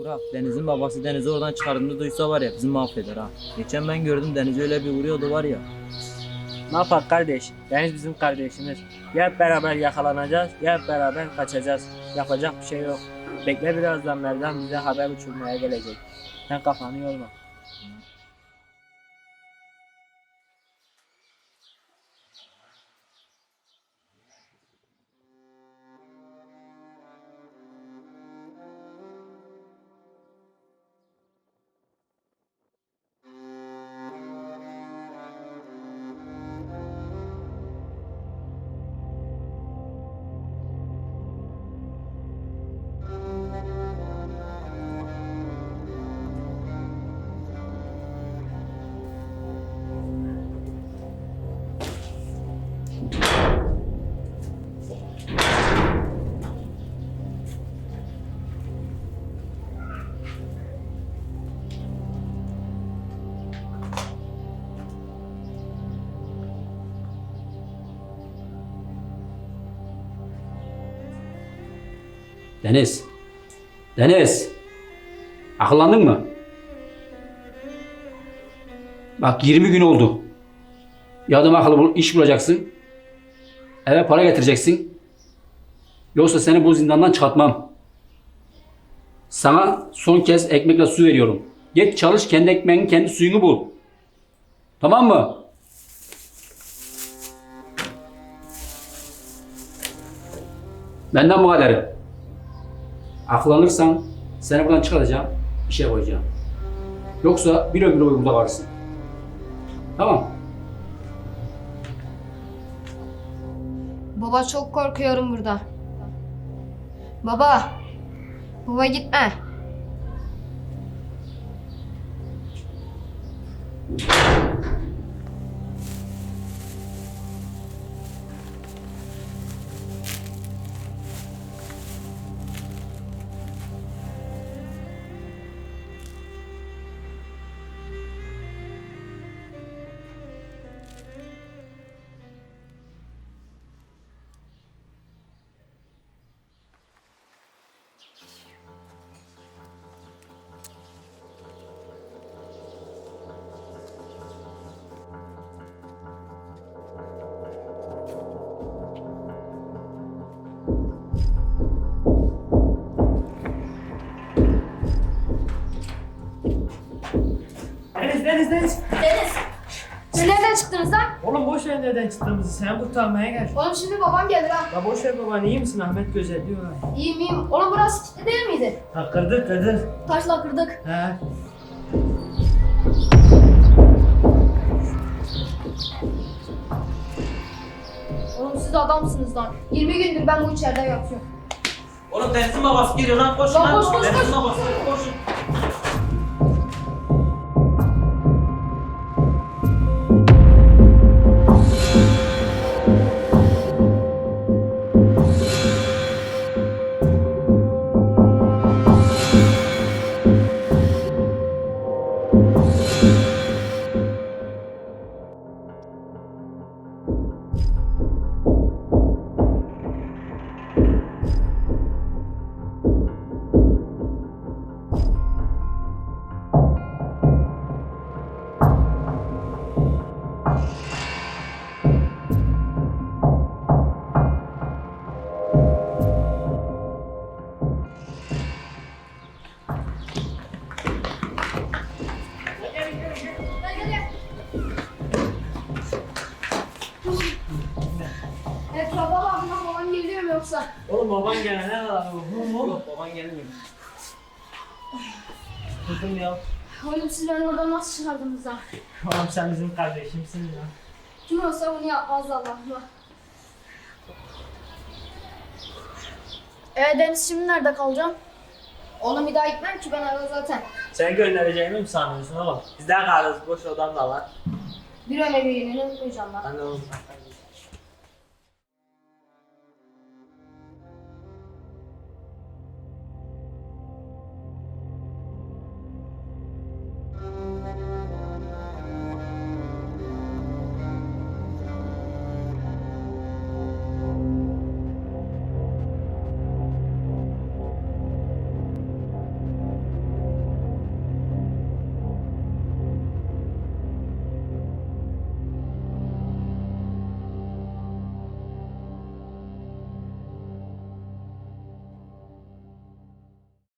Burak, Deniz'in babası Deniz'i oradan çıkardığını duysa var ya bizi mahveder ha. Geçen ben gördüm Deniz öyle bir vuruyordu var ya. Ne yapak kardeş? Deniz bizim kardeşimiz. Ya hep beraber yakalanacağız ya hep beraber kaçacağız. Yapacak bir şey yok. Bekle birazdan Merdan bize haber uçurmaya gelecek. Sen kafanı yorma. Deniz. Deniz. Akıllandın mı? Bak 20 gün oldu. Bir adam akıllı bul- iş bulacaksın. Eve para getireceksin. Yoksa seni bu zindandan çıkartmam. Sana son kez ekmekle su veriyorum. Git çalış kendi ekmeğini kendi suyunu bul. Tamam mı? Benden bu kadarı. Aklanırsan seni buradan çıkaracağım, bir şey koyacağım. Yoksa bir ömür boyu burada kalırsın. Tamam. Baba çok korkuyorum burada. Baba. Baba gitme. Deniz Deniz Deniz. Deniz. Siz nereden çıktınız lan? Oğlum boş ver nereden çıktığımızı sen kurtarmaya gel. Oğlum şimdi babam gelir ha. La boş ver baban iyi misin Ahmet gözetliyor ha. İyiyim iyiyim. Oğlum burası kilitli değil miydi? Ha kırdık kırdık. Taşla kırdık. He. Oğlum siz adamsınız lan. 20 gündür ben bu içeride yatıyorum. Oğlum Deniz'in babası geliyor lan koş Lan koş, koş, Deniz'in koş. babası koşun. Yoksa? Oğlum baban gelene kadar bu. Yok baban gelmiyor. Kızım ya. Oğlum siz beni oradan nasıl çıkardınız lan? Oğlum sen bizim kardeşimsin ya. Kim olsa bunu yapmaz Allah'ım. Ee Deniz şimdi nerede kalacağım? Oğlum bir daha gitmem ki ben eve zaten. Sen göndereceğimi mi sanıyorsun oğlum? Bizden kalırız boş odam da var. Bir öyle bir yerini unutmayacağım lan. Ben de kardeşim.